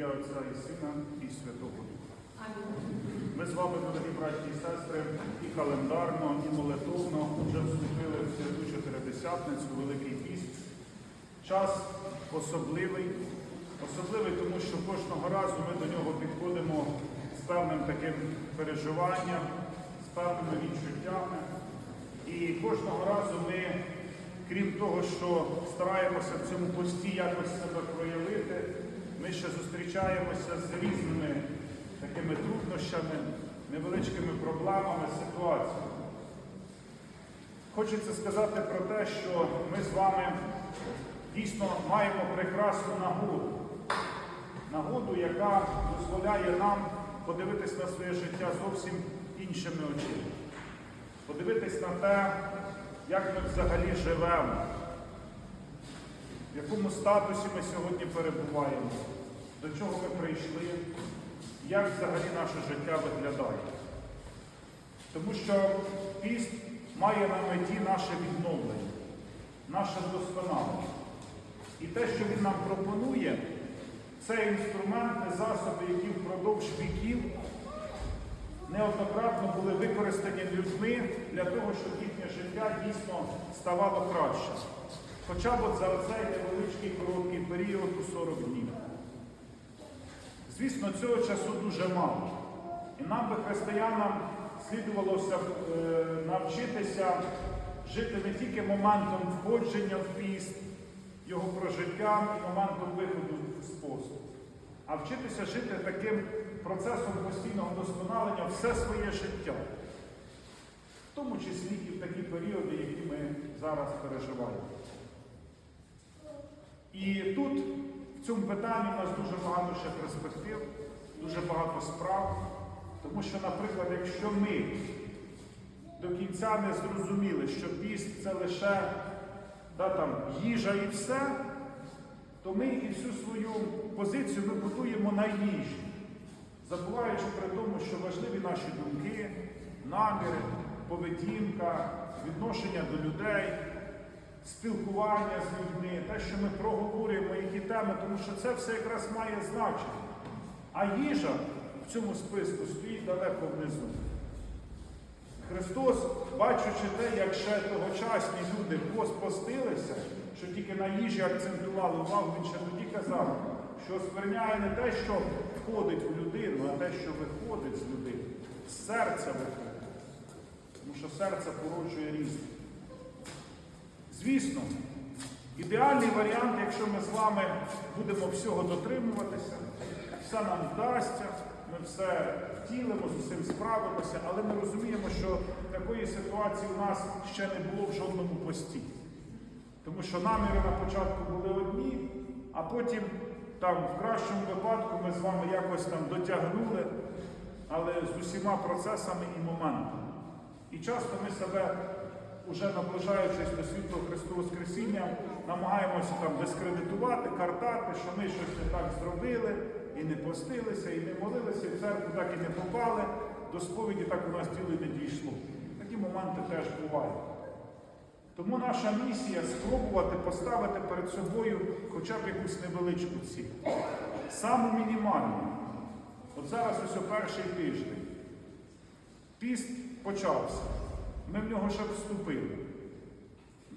ім'я Отця і Сина і Святого Духа. Ми з вами, дорогі браті і сестри, і календарно, і молитовно вже вступили в святу Чотиридесятницю, Великий Піст. Час особливий, особливий, тому що кожного разу ми до нього підходимо з певним таким переживанням, з певними відчуттями. І кожного разу ми, крім того, що стараємося в цьому пості якось себе проявити, ми ще зустрічаємося з різними такими труднощами, невеличкими проблемами, ситуаціями. Хочеться сказати про те, що ми з вами дійсно маємо прекрасну нагоду. Нагоду, яка дозволяє нам подивитись на своє життя зовсім іншими очима. Подивитись на те, як ми взагалі живемо, в якому статусі ми сьогодні перебуваємо, до чого ми прийшли, як взагалі наше життя виглядає. Тому що піст має на меті наше відновлення, наше вдосконалення. І те, що він нам пропонує, це інструменти, засоби, які впродовж віків неоднократно були використані людьми для того, щоб їхнє життя дійсно ставало краще. Хоча б за цей невеличкий короткий період у 40 днів. Звісно, цього часу дуже мало. І нам би християнам слідувалося е, навчитися жити не тільки моментом входження в піст, його прожиттям і моментом виходу з посту, а вчитися жити таким процесом постійного вдосконалення все своє життя, в тому числі і в такі періоди, які ми зараз переживаємо. І тут, в цьому питанні, у нас дуже багато ще перспектив, дуже багато справ. Тому що, наприклад, якщо ми до кінця не зрозуміли, що піст це лише да, там, їжа і все, то ми і всю свою позицію ми будуємо на їжі, забуваючи при тому, що важливі наші думки, наміри, поведінка, відношення до людей, спілкування з людьми, те, що ми проговорюємо, які теми, тому що це все якраз має значення. А їжа в цьому списку стоїть далеко внизу. Христос, бачучи те, як ще тогочасні люди постилися, що тільки на їжі акцентували увагу, він ще тоді казав, що оскверняє не те, що входить в людину, а те, що виходить з людини. З серця виходить. Тому що серце породжує різне. Звісно, ідеальний варіант, якщо ми з вами будемо всього дотримуватися, все нам вдасться, ми все втілимо, з усім справимося, але ми розуміємо, що такої ситуації у нас ще не було в жодному пості. Тому що наміри на початку були одні, а потім там в кращому випадку ми з вами якось там дотягнули, але з усіма процесами і моментами. І часто ми себе, уже наближаючись до світлого Христового Воскресіння, намагаємося там дискредитувати, картати, що ми щось не так зробили, і не постилися, і не молилися, і в церкву так і не попали, до сповіді так у нас діло і не дійшло. Такі моменти теж бувають. Тому наша місія спробувати поставити перед собою хоча б якусь невеличку ціль. Саму мінімальну. От зараз ось о перший тиждень. Піст почався. Ми в нього ще вступили.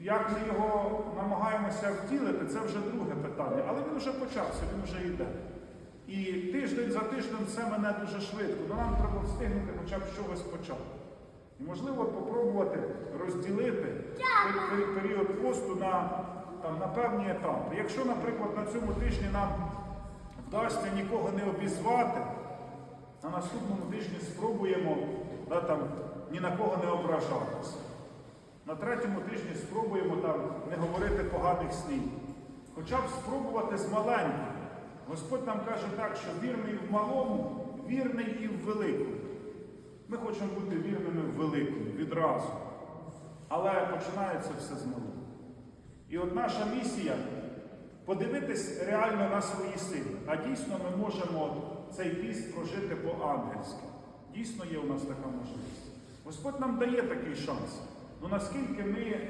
Як ми його намагаємося втілити, це вже друге питання. Але він вже почався, він вже йде. І тиждень за тижнем це мене дуже швидко. Ну, нам треба встигнути хоча б чогось почати. І можливо попробувати розділити пер- пер- період посту на, там, на певні етапи. Якщо, наприклад, на цьому тижні нам вдасться нікого не обізвати, на наступному тижні спробуємо да, там, ні на кого не ображатися. На третьому тижні спробуємо там не говорити поганих слів. Хоча б спробувати з маленьким. Господь нам каже так, що вірний в малому, вірний і в великому. Ми хочемо бути вірними в великому відразу. Але починається все з малого. І от наша місія подивитись реально на свої сили. А дійсно ми можемо цей піст прожити по-ангельськи. Дійсно є у нас така можливість. Господь нам дає такий шанс. Ну наскільки ми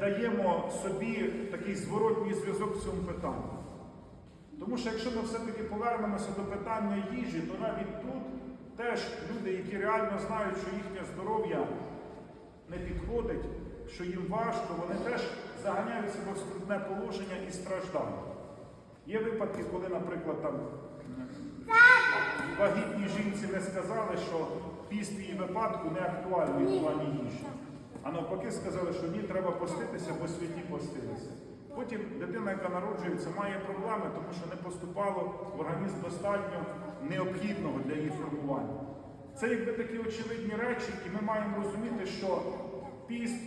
даємо собі такий зворотній зв'язок в цьому питанні? Тому що якщо ми все-таки повернемося до питання їжі, то навіть тут теж люди, які реально знають, що їхнє здоров'я не підходить, що їм важко, вони теж заганяють себе в скрутне положення і страждають. Є випадки, коли, наприклад, там м, вагітній жінці не сказали, що піст її випадку не актуальний в плані їжі. А навпаки сказали, що ні, треба поститися, бо святі постилися. Потім дитина, яка народжується, має проблеми, тому що не поступало в організм достатньо необхідного для її формування. Це якби такі очевидні речі, і ми маємо розуміти, що піст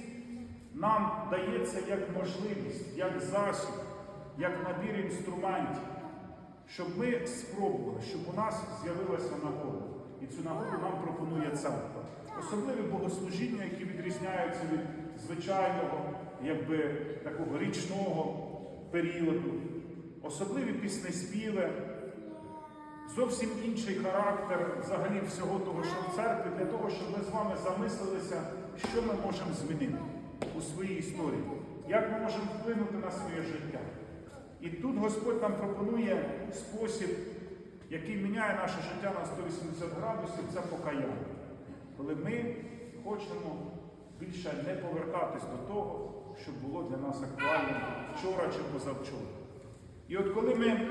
нам дається як можливість, як засіб, як набір інструментів, щоб ми спробували, щоб у нас з'явилася нагода. І цю нагоду нам пропонує церква. Особливі богослужіння, які відрізняються від звичайного, якби такого річного періоду, особливі піснеспіви, зовсім інший характер взагалі всього того, що в церкві, для того, щоб ми з вами замислилися, що ми можемо змінити у своїй історії, як ми можемо вплинути на своє життя. І тут Господь нам пропонує спосіб, який міняє наше життя на 180 градусів, це покаяння. Коли ми хочемо більше не повертатись до того, що було для нас актуальним вчора чи позавчора. І от коли ми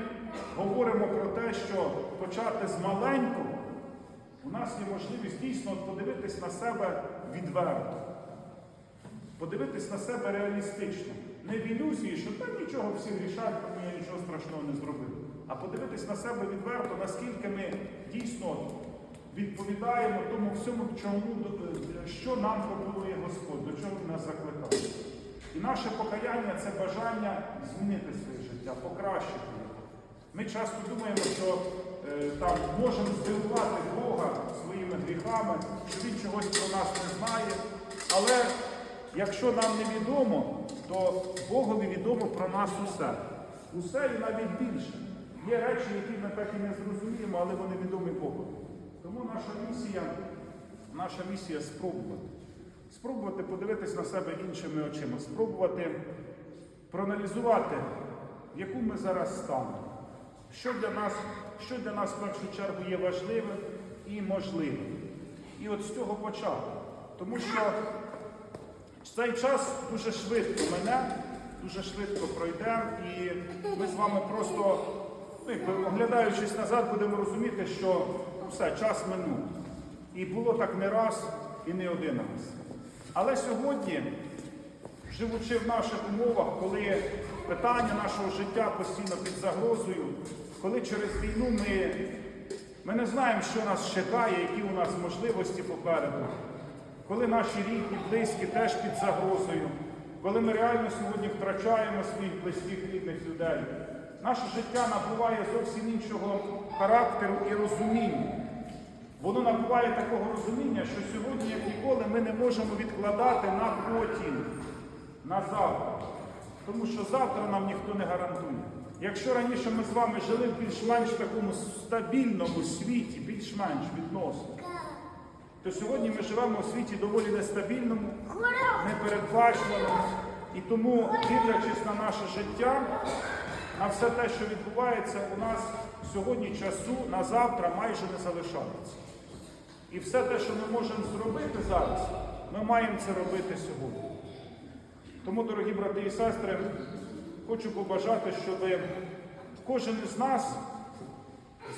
говоримо про те, що почати з маленького, у нас є можливість дійсно подивитись на себе відверто, подивитись на себе реалістично. Не в ілюзії, що там нічого всі грішать, тому я нічого страшного не зробив. А подивитись на себе відверто, наскільки ми дійсно відповідаємо тому всьому, чому, що нам пропонує Господь, до чого Він нас закликає. І наше покаяння це бажання змінити своє життя, покращити його. Ми часто думаємо, що е, там можемо здивувати Бога своїми гріхами, що Він чогось про нас не знає. Але якщо нам невідомо, то Богові відомо про нас усе. Усе і навіть більше. Є речі, які ми так і не зрозуміємо, але вони відомі Богу. Тому наша місія, наша місія спробувати. Спробувати подивитись на себе іншими очима, спробувати проаналізувати, в яку ми зараз станемо, що для нас, що для нас в першу чергу є важливим і можливим. І от з цього почати. Тому що цей час дуже швидко мене, дуже швидко пройде, і ми з вами просто, оглядаючись назад, будемо розуміти, що ну, все, час минув. І було так не раз і не один раз. Але сьогодні, живучи в наших умовах, коли питання нашого життя постійно під загрозою, коли через війну ми, ми не знаємо, що нас чекає, які у нас можливості попереду, коли наші рідні, близькі теж під загрозою, коли ми реально сьогодні втрачаємо своїх близьких рідних людей, наше життя набуває зовсім іншого характеру і розуміння. Воно набуває такого розуміння, що сьогодні, як ніколи, ми не можемо відкладати на потім, на завтра. Тому що завтра нам ніхто не гарантує. Якщо раніше ми з вами жили в більш-менш такому стабільному світі, більш-менш відносно, то сьогодні ми живемо у світі доволі нестабільному, непередбачуваному. І тому, дивлячись на наше життя, на все те, що відбувається, у нас сьогодні часу на завтра майже не залишається. І все те, що ми можемо зробити зараз, ми маємо це робити сьогодні. Тому, дорогі брати і сестри, хочу побажати, щоб кожен із нас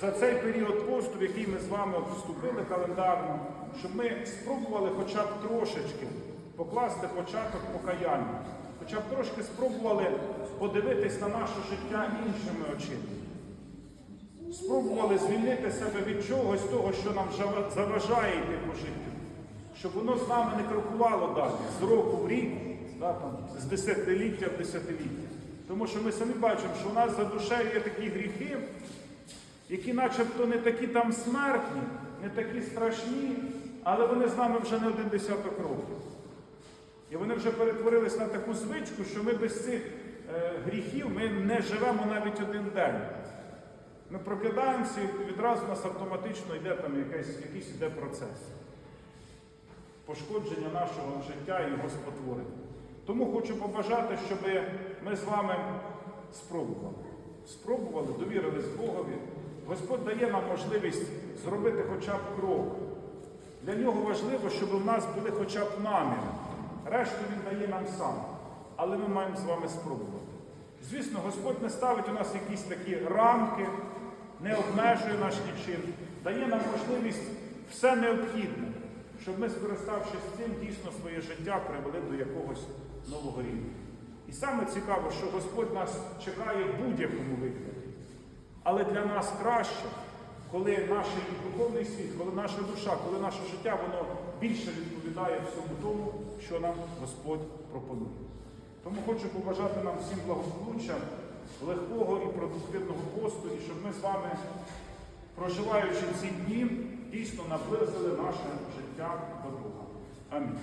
за цей період посту, в який ми з вами вступили календарно, щоб ми спробували хоча б трошечки покласти початок покаяння, хоча б трошки спробували подивитись на наше життя іншими очима. Спробували звільнити себе від чогось того, що нам заважає йти по життю, щоб воно з нами не крокувало далі, з року в рік, да, там, з десятиліття в десятиліття. Тому що ми самі бачимо, що у нас за душею є такі гріхи, які начебто не такі там смертні, не такі страшні, але вони з нами вже не один десяток років. І вони вже перетворились на таку звичку, що ми без цих е, гріхів ми не живемо навіть один день. Ми прокидаємося і відразу у нас автоматично йде там якийсь, якийсь іде процес. Пошкодження нашого життя і його спотворення. Тому хочу побажати, щоб ми з вами спробували. спробували, довірились Богові, Господь дає нам можливість зробити хоча б крок. Для нього важливо, щоб у нас були хоча б наміри. Решту він дає нам сам. Але ми маємо з вами спробувати. Звісно, Господь не ставить у нас якісь такі рамки, не обмежує наш нічим, дає нам можливість все необхідне, щоб ми, скориставшись цим, дійсно своє життя привели до якогось нового рівня. І саме цікаво, що Господь нас чекає в будь-якому вигляді. Але для нас краще, коли наш духовний світ, коли наша душа, коли наше життя, воно більше відповідає всьому тому, що нам Господь пропонує. Тому хочу побажати нам всім благополуччя, легкого і продуктивного посту, і щоб ми з вами, проживаючи ці дні, дійсно наблизили наше життя до Бога. Амінь.